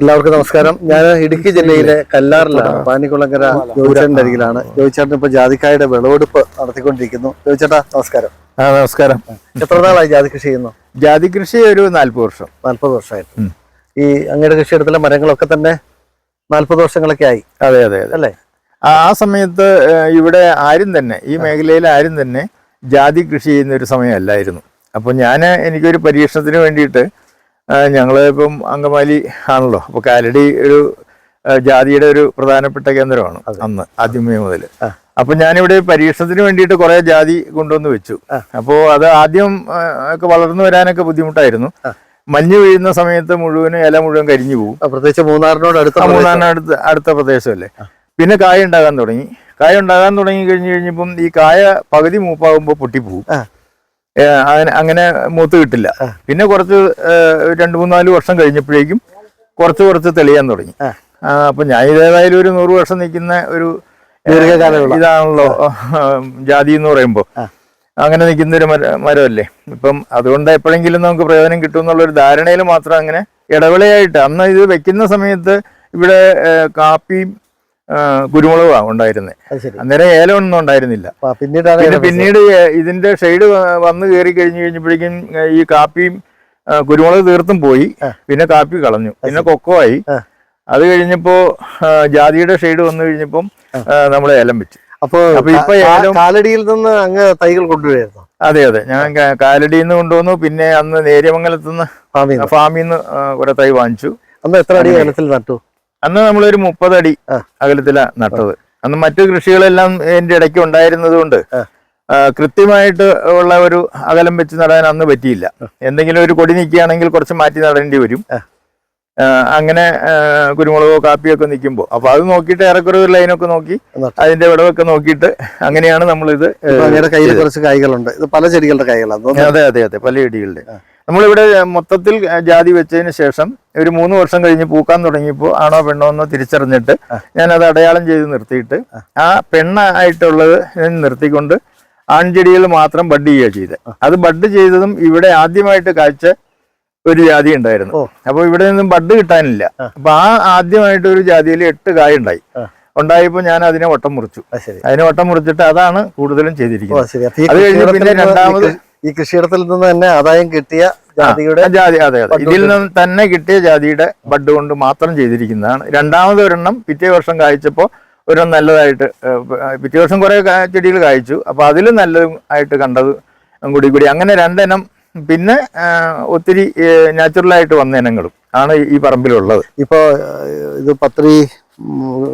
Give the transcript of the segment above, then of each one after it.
എല്ലാവർക്കും നമസ്കാരം. ഞാൻ ഇടുക്കി ജില്ലയിലെ കല്ലാറിലാണ്. പാനിക്കുളങ്കര ജോയിച്ചേട്ടന്റെ അരികിലാണ്. ജോയിച്ചേട്ടൻ ഇപ്പൊ ജാതിക്കായുടെ വിളവെടുപ്പ് നടത്തിക്കൊണ്ടിരിക്കുന്നു. ജോയിച്ചേട്ടാ നമസ്കാരം. ആ നമസ്കാരം. എത്ര നാളായി ജാതി കൃഷി ചെയ്യുന്നു? ജാതി കൃഷി ഒരു നാല്പത് വർഷം. നാല്പത് വർഷമായിട്ട്. ഈ അങ്ങയുടെ കൃഷിയിടത്തിലെ മരങ്ങളൊക്കെ തന്നെ നാല്പത് വർഷങ്ങളൊക്കെ ആയി. അതെ അതെ അല്ലേ? ആ ആ സമയത്ത് ഇവിടെ ആരും തന്നെ ഈ മേഖലയിൽ ആരും തന്നെ ജാതി കൃഷി ചെയ്യുന്ന ഒരു സമയമല്ലായിരുന്നു. അപ്പോൾ ഞാൻ എനിക്കൊരു പരീക്ഷണത്തിന് വേണ്ടിയിട്ട് ഞങ്ങൾ ഇപ്പം അങ്കമാലി ആണല്ലോ. അപ്പോൾ കാലടി ഒരു ജാതിയുടെ ഒരു പ്രധാനപ്പെട്ട കേന്ദ്രമാണ് അന്ന് ആദ്യമേ മുതൽ അപ്പം ഞാനിവിടെ പരീക്ഷണത്തിന് വേണ്ടിയിട്ട് കുറേ ജാതി കൊണ്ടുവന്ന് വെച്ചു. അപ്പോൾ അത് ആദ്യം ഒക്കെ വളർന്നു വരാനൊക്കെ ബുദ്ധിമുട്ടായിരുന്നു. മഞ്ഞ് വീഴുന്ന സമയത്ത് മുഴുവനും ഇല മുഴുവൻ കരിഞ്ഞു പോകും പ്രത്യേകിച്ച് മൂന്നാറിനോട് അടുത്ത മൂന്നാറിനടുത്ത് അടുത്ത പ്രദേശമല്ലേ. പിന്നെ കായ ഉണ്ടാകാൻ തുടങ്ങി. കായ ഉണ്ടാകാൻ തുടങ്ങി കഴിഞ്ഞ് കഴിഞ്ഞപ്പം ഈ കായ പകുതി മൂപ്പാകുമ്പോൾ പൊട്ടിപ്പോവും. അങ്ങനെ അങ്ങനെ മൂത്ത് കിട്ടില്ല. പിന്നെ കുറച്ച് രണ്ട് മൂന്നാൽ വർഷം കഴിഞ്ഞപ്പോഴേക്കും കുറച്ച് കുറച്ച് തെളിയാൻ തുടങ്ങി. അപ്പൊ ഞാൻ ഇതേതായാലും ഒരു നൂറ് വർഷം നിൽക്കുന്ന ഒരു ദീർഘകാലമുള്ള. ഇതാണല്ലോ ജാതി എന്ന് പറയുമ്പോൾ അങ്ങനെ നിൽക്കുന്ന ഒരു മര മരമല്ലേ? ഇപ്പം അതുകൊണ്ട് എപ്പോഴെങ്കിലും നമുക്ക് പ്രയോജനം കിട്ടും എന്നുള്ള ഒരു ധാരണയിൽ മാത്രം അങ്ങനെ ഇടവേളയായിട്ട് അന്ന് ഇത് വെക്കുന്ന സമയത്ത് ഇവിടെ കാപ്പിയും ആ, കുരുമുളകുമാണ് ഉണ്ടായിരുന്നത് അന്നേരം ഏലം ഒന്നും ഉണ്ടായിരുന്നില്ല പിന്നീട് പിന്നെ പിന്നീട് ഇതിന്റെ ഷെയ്ഡ് വന്ന് കയറി കഴിഞ്ഞു കഴിഞ്ഞപ്പോഴേക്കും ഈ കാപ്പിയും കുരുമുളക് തീർത്തും പോയി. പിന്നെ കാപ്പി കളഞ്ഞു. പിന്നെ കൊക്കോ ആയി. അത് കഴിഞ്ഞപ്പോ ജാതിയുടെ ഷെയ്ഡ് വന്നു കഴിഞ്ഞപ്പം നമ്മൾ ഏലം വെച്ചു. അപ്പൊ അപ്പൊ ഇപ്പൊ ഏലം- കാലടിയിൽ നിന്ന് അങ്ങ് തൈകൾ കൊണ്ടുവരുന്നു അതെ അതെ. ഞാൻ കാലടിയിൽ നിന്ന് കൊണ്ടുവന്നു. പിന്നെ അന്ന് നേര്യമംഗലത്ത് നിന്ന്. ഫാമിന്ന് നിന്ന്. കുറെ തൈ വാങ്ങിച്ചു. അന്ന് എത്ര അടി ഏലത്തിൽ നട്ടു? അന്ന് നമ്മളൊരു മുപ്പതടി അകലത്തിലാണ് അകലത്തിലാ നട്ടത്. അന്ന് മറ്റു കൃഷികളെല്ലാം എന്റെ ഇടയ്ക്ക് ഉണ്ടായിരുന്നത് കൊണ്ട് കൃത്യമായിട്ട് ഉള്ള ഒരു അകലം വെച്ച് നടാൻ അന്ന് പറ്റിയില്ല. എന്തെങ്കിലും ഒരു കൊടി നിൽക്കുകയാണെങ്കിൽ കുറച്ച് മാറ്റി നടേണ്ടി വരും. അങ്ങനെ കുരുമുളകോ കാപ്പിയോ ഒക്കെ നിൽക്കുമ്പോൾ. അപ്പൊ അത് നോക്കിയിട്ട് ഏറെക്കുറെ ഒരു ലൈനൊക്കെ നോക്കി അതിന്റെ വിടവൊക്കെ നോക്കിയിട്ട് അങ്ങനെയാണ് നമ്മൾ ഇത് കയ്യിൽ കുറച്ച് കായ്കളുണ്ട്. ഇത് പല ചെടികളുടെ കായ്കളാണ് അതെ അതെ അതെ. പല ഇടികളുടെ നമ്മളിവിടെ മൊത്തത്തിൽ ജാതി വെച്ചതിന് ശേഷം ഒരു മൂന്ന് വർഷം കഴിഞ്ഞ് പൂക്കാൻ തുടങ്ങിയപ്പോൾ ആണോ പെണ്ണോ എന്നോ തിരിച്ചറിഞ്ഞിട്ട് ഞാൻ അത് അടയാളം ചെയ്ത് നിർത്തിയിട്ട് ആ. പെണ്ണായിട്ടുള്ളത് ഞാൻ നിർത്തിക്കൊണ്ട് ആൺചെടികൾ മാത്രം ബഡ് ചെയ്യുക ചെയ്ത് അത് ബഡ് ചെയ്തതും ഇവിടെ ആദ്യമായിട്ട് കാഴ്ച ഒരു ജാതി ഉണ്ടായിരുന്നു. അപ്പോൾ ഇവിടെ നിന്നും ബഡ് കിട്ടാനില്ല. അപ്പൊ ആ ആദ്യമായിട്ട് ഒരു ജാതിയിൽ എട്ട് കായ ഉണ്ടായി. ഉണ്ടായപ്പോൾ ഞാൻ അതിനെ വട്ടം മുറിച്ചു. അതിനെ വട്ടം മുറിച്ചിട്ട് അതാണ് കൂടുതലും ചെയ്തിരിക്കുന്നത്. അത് കഴിഞ്ഞ് പിന്നെ രണ്ടാമത് ഈ കൃഷിയിടത്തിൽ നിന്ന് തന്നെ ആദായം കിട്ടിയ ജാതിയുടെ ജാതി അതെ അതെ. ഇതിൽ നിന്ന് തന്നെ കിട്ടിയ ജാതിയുടെ ബഡ് കൊണ്ട് മാത്രം ചെയ്തിരിക്കുന്നതാണ്. രണ്ടാമത് ഒരെണ്ണം പിറ്റേ വർഷം കായ്ച്ചപ്പോൾ ഒരെണ്ണം നല്ലതായിട്ട് പിറ്റേ വർഷം കുറെ ചെടികൾ കായ്ച്ചു. അപ്പൊ അതിലും നല്ലതും ആയിട്ട് കണ്ടത് കൂടി കൂടി. അങ്ങനെ രണ്ടെണ്ണം പിന്നെ ഒത്തിരി നാച്ചുറൽ ആയിട്ട് വന്ന ഇനങ്ങളും ആണ് ഈ പറമ്പിലുള്ളത്. ഇപ്പൊ ഇത് പത്രി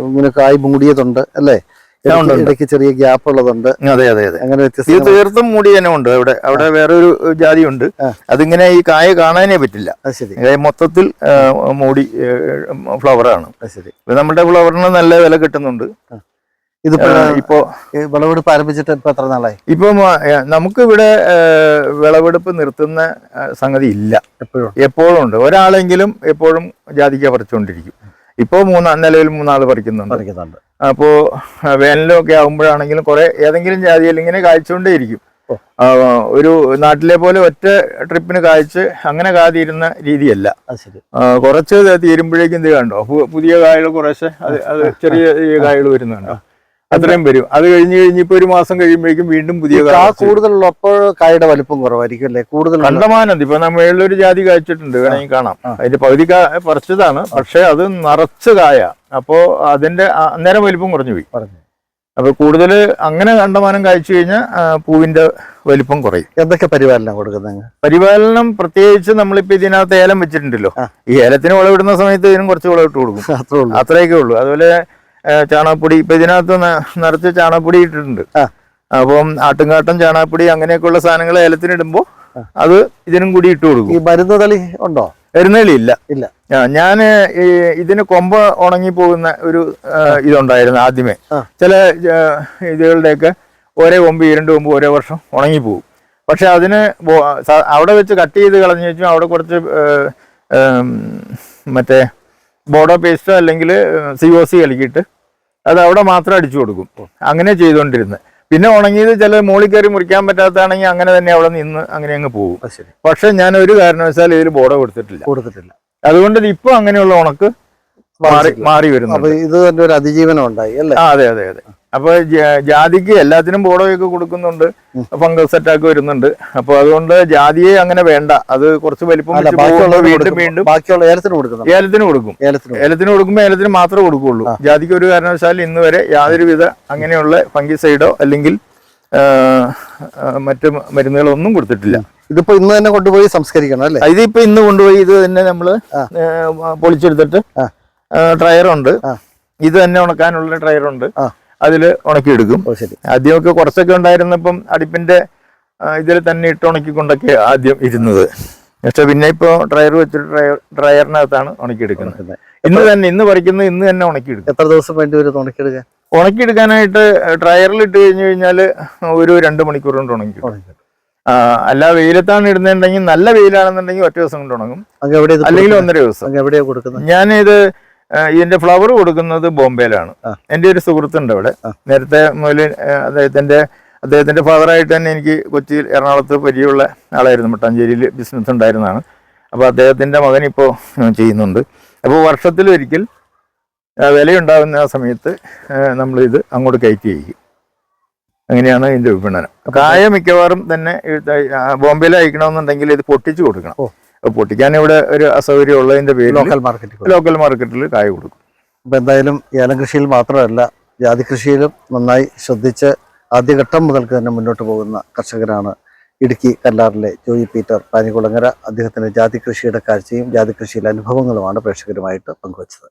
ഇങ്ങനെ കായ് മൂടിയതുണ്ട് അല്ലേ? ഇടയ്ക്ക്. ചെറിയ ഗ്യാപ്പ് ഉള്ളതുണ്ട്. അതെ അതെ അതെ. അങ്ങനെ ഇത് വ്യത്യസ്ത തീർത്തും മൂടി തന്നെ ഉണ്ട്. അവിടെ അവിടെ വേറൊരു ജാതി ഉണ്ട്. അതിങ്ങനെ ഈ കായ കാണാനേ പറ്റില്ല. ശരി. മൊത്തത്തിൽ മൂടി ഫ്ലവറാണ് ആണ്. ശരി. നമ്മുടെ ഫ്ലവറിന് നല്ല വില കിട്ടുന്നുണ്ട്. ഇതിപ്പോ ഇപ്പോ വിളവെടുപ്പ് ആരംഭിച്ചിട്ട് ഇപ്പൊ എത്ര നാളായി? ഇപ്പൊ നമുക്ക് ഇവിടെ വിളവെടുപ്പ് നിർത്തുന്ന സംഗതി ഇല്ല. എപ്പോഴും. എപ്പോഴും ഉണ്ട്. ഒരാളെങ്കിലും എപ്പോഴും ജാതിക്ക പറിച്ചുകൊണ്ടിരിക്കും ഇപ്പോൾ മൂന്നാ നിലവിൽ മൂന്നാൾ പറിക്കുന്നുണ്ട് പറിക്കുന്നുണ്ട് അപ്പോൾ വേനലും ഒക്കെ ആകുമ്പോഴാണെങ്കിലും കുറെ ഏതെങ്കിലും ജാതിയിൽ ഇങ്ങനെ കായ്ച്ചുകൊണ്ടേയിരിക്കും ഇരിക്കും ഒരു നാട്ടിലെ പോലെ ഒറ്റ ട്രിപ്പിന് കായ്ച്ച് അങ്ങനെ കാതിരുന്ന രീതിയല്ല. കുറച്ച് തീരുമ്പോഴേക്കും ഇത് കണ്ടോ? പുതിയ കായകൾ കുറേശ്ശെ അത് അത് ചെറിയ ചെറിയ കായകൾ വരുന്നുണ്ടോ അത്രയും വരും. അത് കഴിഞ്ഞ് കഴിഞ്ഞിപ്പോ ഒരു മാസം കഴിയുമ്പോഴേക്കും വീണ്ടും പുതിയ കാ കൂടുതലുള്ളപ്പോൾ കായുടെ വലിപ്പം കുറവായിരിക്കും അല്ലേ? കൂടുതൽ കണ്ടമാനം. ഇപ്പൊ നമ്മൾ ഒരു ജാതി കായ്ച്ചിട്ടുണ്ട്. വേണമെങ്കിൽ കാണാം. അതിന്റെ പകുതി കായ പറിച്ചതാണ്. പക്ഷെ അത് നിറച്ച് കായ. അപ്പോ അതിന്റെ അന്നേരം വലിപ്പം കുറഞ്ഞു പോയി. പറഞ്ഞു അപ്പൊ കൂടുതൽ അങ്ങനെ കണ്ടമാനം കായ്ച്ചു കഴിഞ്ഞാൽ പൂവിന്റെ വലിപ്പം കുറയും. എന്തൊക്കെ പരിപാലനം കൊടുക്കുന്നത് പരിപാലനം പ്രത്യേകിച്ച് നമ്മളിപ്പോ ഇതിനകത്ത് ഏലം വെച്ചിട്ടുണ്ടല്ലോ. ഈ ഏലത്തിന് വിളവിടുന്ന സമയത്ത് ഇതിനും കുറച്ച് വിളവിട്ട് കൊടുക്കും. അത്രയൊക്കെ ഉള്ളൂ. അതുപോലെ ചാണകപ്പൊടി ഇപ്പൊ ഇതിനകത്ത് നിറച്ച് ചാണകപ്പൊടി ഇട്ടിട്ടുണ്ട്. അപ്പം ആട്ടുംകാട്ടം ചാണകപ്പൊടി അങ്ങനെയൊക്കെയുള്ള സാധനങ്ങൾ ഏലത്തിനിടുമ്പോൾ അത് ഇതിനും കൂടി ഇട്ട് കൊടുക്കും. ഈ മരുന്ന് തളി ഉണ്ടോ? മരുന്നളി ഇല്ല. ഇല്ല. ഞാൻ ഇതിന് കൊമ്പ് ഉണങ്ങി പോകുന്ന ഒരു ഇതുണ്ടായിരുന്നു ആദ്യമേ. ചില ഇതുകളുടെയൊക്കെ ഒരേ കൊമ്പ് ഈ രണ്ട് കൊമ്പ് ഒരേ വർഷം ഉണങ്ങി പോകും. പക്ഷെ അതിന് അവിടെ വെച്ച് കട്ട് ചെയ്ത് കളഞ്ഞു വെച്ചാൽ അവിടെ കുറച്ച് മറ്റേ ബോഡോ പേസ്റ്റോ അല്ലെങ്കിൽ സി ഒ സി കലക്കിയിട്ട് അത് അവിടെ മാത്രം അടിച്ചു കൊടുക്കും. അങ്ങനെ ചെയ്തുകൊണ്ടിരുന്നത് പിന്നെ ഉണങ്ങിയത് ചില മോളിൽ കയറി മുറിക്കാൻ പറ്റാത്തതാണെങ്കിൽ അങ്ങനെ തന്നെ അവിടെ നിന്ന് അങ്ങനെ അങ്ങ് പോകും. പക്ഷെ ഞാൻ ഒരു കാരണവശാൽ ഇതിൽ ബോർഡ് കൊടുത്തിട്ടില്ല. കൊടുത്തിട്ടില്ല. അതുകൊണ്ട് ഇപ്പൊ അങ്ങനെയുള്ള ഉണക്ക് മാറി മാറി വരുന്നു ഇത് ഒരു അതിജീവനം ഉണ്ടായി അല്ലേ? അതെ അതെ അതെ. അപ്പൊ ജാതിക്ക് എല്ലാത്തിനും ബോഡോയൊക്കെ കൊടുക്കുന്നുണ്ട്. ഫംഗസ് അറ്റാക്ക് വരുന്നുണ്ട്. അപ്പൊ അതുകൊണ്ട് ജാതിയെ അങ്ങനെ വേണ്ട. അത് കുറച്ച് വലിപ്പം വീണ്ടും വീണ്ടും ബാക്കിയുള്ള ഏലത്തിന് കൊടുക്കും. ഏലത്തിന് കൊടുക്കും. ഏലത്തിന് കൊടുക്കുമ്പോൾ ഏലത്തിന് മാത്രമേ കൊടുക്കുള്ളൂ. ജാതിക്ക് ഒരു കാരണവശാലും ഇന്ന് വരെ യാതൊരുവിധ അങ്ങനെയുള്ള ഫംഗിസൈഡോ അല്ലെങ്കിൽ മറ്റു മരുന്നുകളോ ഒന്നും മരുന്നുകളൊന്നും കൊടുത്തിട്ടില്ല ഇതിപ്പോ ഇന്ന് തന്നെ കൊണ്ടുപോയി സംസ്കരിക്കണം അല്ലേ? ഇതിപ്പോ ഇന്ന് കൊണ്ടുപോയി ഇത് തന്നെ നമ്മൾ പൊളിച്ചെടുത്തിട്ട് ഡ്രയറുണ്ട്. ഇത് തന്നെ ഉണക്കാനുള്ള ട്രയറുണ്ട് ആ. അതിൽ ഉണക്കിയെടുക്കും. ആദ്യമൊക്കെ കുറച്ചൊക്കെ ഉണ്ടായിരുന്നപ്പം അടുപ്പിന്റെ ഇതിൽ തന്നെ ഇട്ട് ഉണക്കിക്കൊണ്ടൊക്കെ ആദ്യം ഇരുന്നത്. പക്ഷെ പിന്നെ ഇപ്പോൾ ഡ്രയർ വെച്ചിട്ട് ഡ്രയർ ഡ്രയറിനകത്താണ് ഉണക്കിയെടുക്കുന്നത്. എടുക്കുന്നത് ഇന്ന് തന്നെ ഇന്ന് പറിക്കുന്നത് ഇന്ന് തന്നെ ഉണക്കിയെടുക്കും. എത്ര ദിവസം വേണ്ടി വരും ഉണക്കിയെടുക്കാൻ? ഉണക്കിയെടുക്കാനായിട്ട് ഡ്രയറിൽ ഇട്ട് കഴിഞ്ഞു കഴിഞ്ഞാൽ ഒരു രണ്ട് മണിക്കൂർ കൊണ്ട് ഉണക്കി അല്ല വെയിലത്താണ് ഇടുന്നുണ്ടെങ്കിൽ നല്ല വെയിലാണെന്നുണ്ടെങ്കിൽ ഒറ്റ ദിവസം കൊണ്ട് ഉണങ്ങും. അല്ലെങ്കിൽ ഒന്നര ദിവസം. ആ, ഇതിന്റെ ഫ്ലവർ കൊടുക്കുന്നത് ബോംബെയിലാണ്. എന്റെ ഒരു സുഹൃത്തുണ്ട് അവിടെ. നേരത്തെ മുതൽ അദ്ദേഹത്തിന്റെ അദ്ദേഹത്തിന്റെ ഫാദറായിട്ട് തന്നെ എനിക്ക് കൊച്ചിയിൽ എറണാകുളത്ത് പരിചയമുള്ള ആളായിരുന്നു. മട്ടാഞ്ചേരിയിൽ ബിസിനസ് ഉണ്ടായിരുന്നതാണ്. അപ്പോൾ അദ്ദേഹത്തിന്റെ മകൻ ഇപ്പോൾ ചെയ്യുന്നുണ്ട്. അപ്പോൾ വർഷത്തിൽ ഒരിക്കൽ വിലയുണ്ടാകുന്ന ആ സമയത്ത് നമ്മൾ ഇത് അങ്ങോട്ട് കയറ്റി അയക്കും. അങ്ങനെയാണ് ഇതിന്റെ വിപണനം. കായ മിക്കവാറും തന്നെ ബോംബെയിൽ അയക്കണമെന്നുണ്ടെങ്കിൽ ഇത് പൊട്ടിച്ചു കൊടുക്കണം. പൊട്ടിക്കാൻ ഇവിടെ ഒരു അസൗകര്യം ഉള്ളതിന്റെ പേരിൽ ലോക്കൽ മാർക്കറ്റിൽ ലോക്കൽ മാർക്കറ്റിൽ കായ കൊടുക്കും. അപ്പൊ എന്തായാലും ഏലം കൃഷിയിൽ മാത്രമല്ല ജാതി കൃഷിയിലും നന്നായി ശ്രദ്ധിച്ച് ആദ്യഘട്ടം മുതൽക്ക് തന്നെ മുന്നോട്ട് പോകുന്ന കർഷകരാണ് ഇടുക്കി കല്ലാറിലെ ജോയി പീറ്റർ പാനികുളങ്ങര. അദ്ദേഹത്തിന്റെ ജാതി കൃഷിയുടെ കാഴ്ചയും ജാതി കൃഷിയിലെ അനുഭവങ്ങളുമാണ് പ്രേക്ഷകരുമായിട്ട് പങ്കുവച്ചത്.